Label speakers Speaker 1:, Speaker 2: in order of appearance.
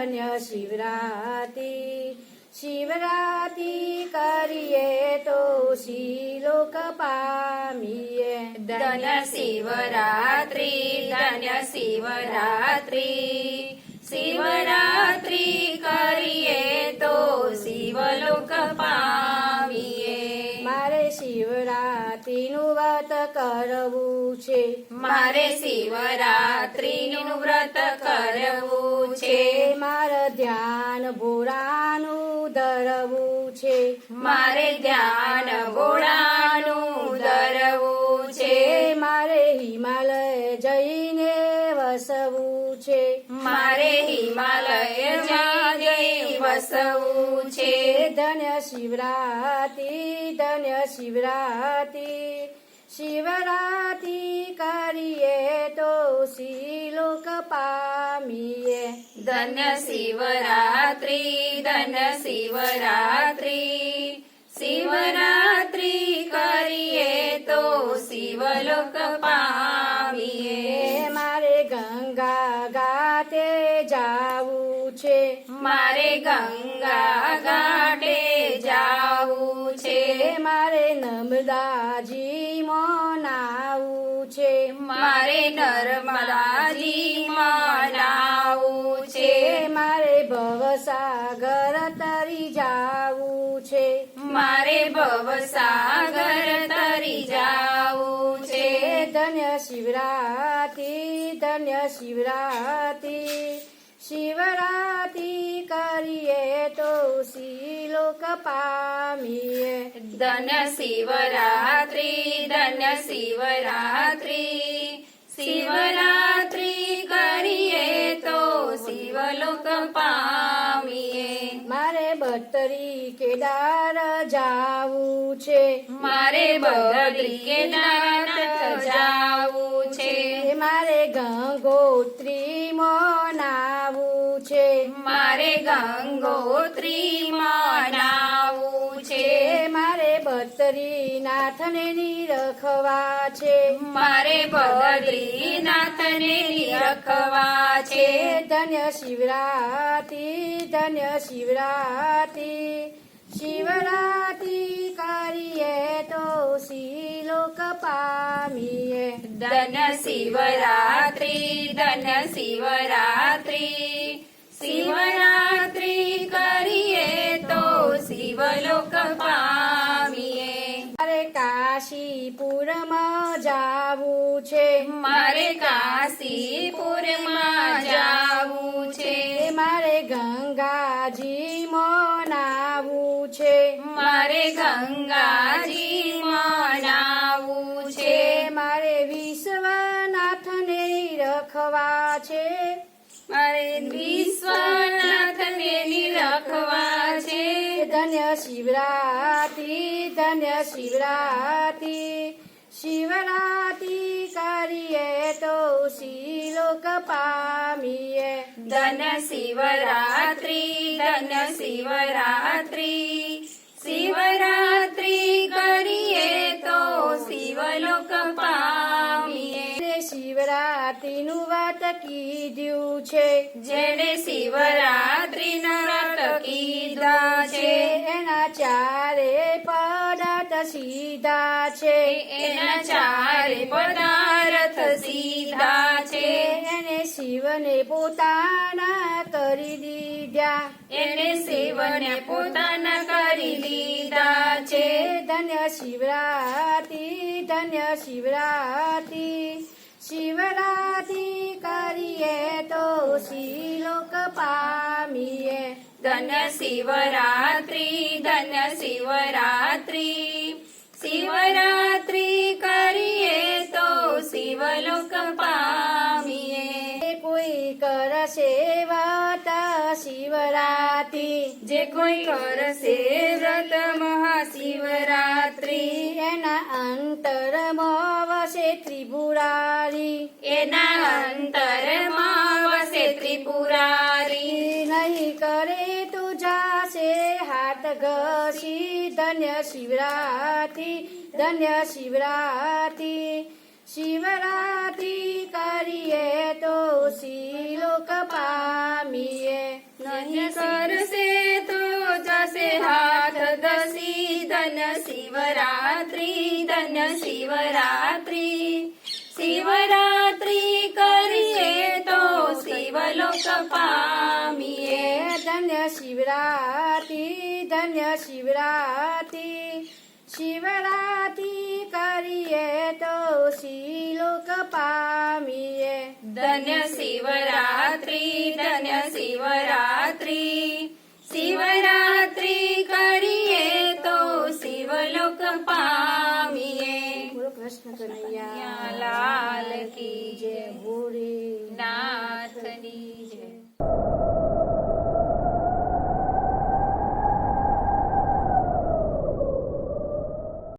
Speaker 1: ધન્ય શિવરાતી શિવરાતી કરીએ તો શિલોક પામીએ
Speaker 2: ધન્ય શિવરાત્રી ધન્ય શિવરાત્રી શિવરાત્રિ કરીએ તો શિવલોક પામીએ
Speaker 1: છે
Speaker 2: મારે શિવરાત્રિનું વ્રત કરવું છે?
Speaker 1: મારે ધ્યાન ભોળાનું ધરવું છે.
Speaker 2: મારે ધ્યાન ભોળાનું ધરવું છે.
Speaker 1: મારે હિમાલય જઈને વસવું છે.
Speaker 2: મારે હિમાલય વસવું છે.
Speaker 1: ધન્ય શિવરાતી ધન્ય શિવરાતી શિવરાતી તો શિલોક પામીએ
Speaker 2: ધન્ય શિવરાત્રિ ધન્ય શિવરાત્રિ શિવરાત્રિ કરીએ તો શિવલોક પામીએ
Speaker 1: મારે ગંગા ગાતે જાવું છે
Speaker 2: મારે ગંગા ગાટે જાવું છે
Speaker 1: મારે નર્મદાજી છે
Speaker 2: મારે નર્મદાજી મનાવું છે.
Speaker 1: મારે ભવસાગર તરી જાવું છે.
Speaker 2: મારે ભવસાગર તરી જાવું છે.
Speaker 1: ધન્ય શિવરાતી ધન્ય શિવરાતી શિવરાતી કરીએ તો શિલોક પામીએ
Speaker 2: ધન્ય શિવરાત્રિ ધન્ય શિવરાત્રિ. શિવરાત્રિ કરીએ તો શિવલોક પામીએ
Speaker 1: મારે બત્તરી કેદાર જાવું છે.
Speaker 2: મારે બદ્રી કેદાર જાવું છે.
Speaker 1: મારે ગંગોત્રી મનાવું છે?
Speaker 2: મારે ગંગોત્રી મનાવું છે.
Speaker 1: મારે બદ્રીનાથને નિરખવા છે.
Speaker 2: મારે બદ્રીનાથને નિરખવા છે.
Speaker 1: ધન્ય શિવરાતી ધન્ય શિવરાતી શિવરાતી કરીએ તો શિલોક પામીએ.
Speaker 2: ધન શિવરાત્રિ ધન્ય શિવરાત્રિ. શિવરાત્રિ કરીએ તો શિવલોક પામીએ.
Speaker 1: મારે કાશીપુરમાં જાવું છે.
Speaker 2: મારે કાશીપુરમાં જાવું છે.
Speaker 1: મારે ગંગાજી મનાવું છે.
Speaker 2: મારે ગંગાજી મનાવું છે.
Speaker 1: મારે વિશ્વનાથને રખવા છે.
Speaker 2: મારે
Speaker 1: ધન્ય શિવરાતી ધન્ય શિવરાતી શિવરાતી કરીએ તો શિલોક પામીએ.
Speaker 2: ધન્ય શિવરાત્રિ ધન્ય શિવરાત્રિ. શિવરાત્રી કરીએ તો શિવલોક પામીએ.
Speaker 1: શિવરાત્રીનું વાત કીધું છે
Speaker 2: જેને શિવરાત્રિ
Speaker 1: સીધા છે.
Speaker 2: એના ચારે પદાર્થ સીધા છે.
Speaker 1: એને શિવને પોતાના કરી દીધા.
Speaker 2: એને શિવને પોતાના કરી લીધા છે.
Speaker 1: ધન્ય શિવરાતી ધન્ય શિવરાતી શિવરાતી કરીએ તો શિલોક પામીએ.
Speaker 2: ધન્ય શિવરાત્રિ ધન્ય શિવરાત્રિ. શિવરાત્રિ કરીએ તો શિવલોક પામીએ.
Speaker 1: કોઈ કરશે વાતા શિવરાત્રિ.
Speaker 2: જે કોઈ કરશે વ્રત મહાશિવરાત્રિ.
Speaker 1: એના અંતર વસે ત્રિપુરારી.
Speaker 2: એના અંતર વસે ત્રિપુરારી.
Speaker 1: નહીં કરે તું જાશે હાથ ઘસી. ધન્ય શિવરાત્રી ધન્ય શિવરાત્રી. શિવરાત્રી કરીએ તો શિલોક પામીએ. નહીં કરશે તો જશે હાથ
Speaker 2: દસી ધન શિવરાત્રી ધન્ય શિવરાત્રી. શિવરાત્રી કરીએ તો શિવલોક પામીએ.
Speaker 1: ધન્ય શિવરાત્રી ધન્ય શિવરાત્રી શિવરાત્રી કરીએ તો શિવલોક પામીએ
Speaker 2: બોલો કૃષ્ણ કનૈયા
Speaker 1: લાલ કી જય
Speaker 2: જય ભોરે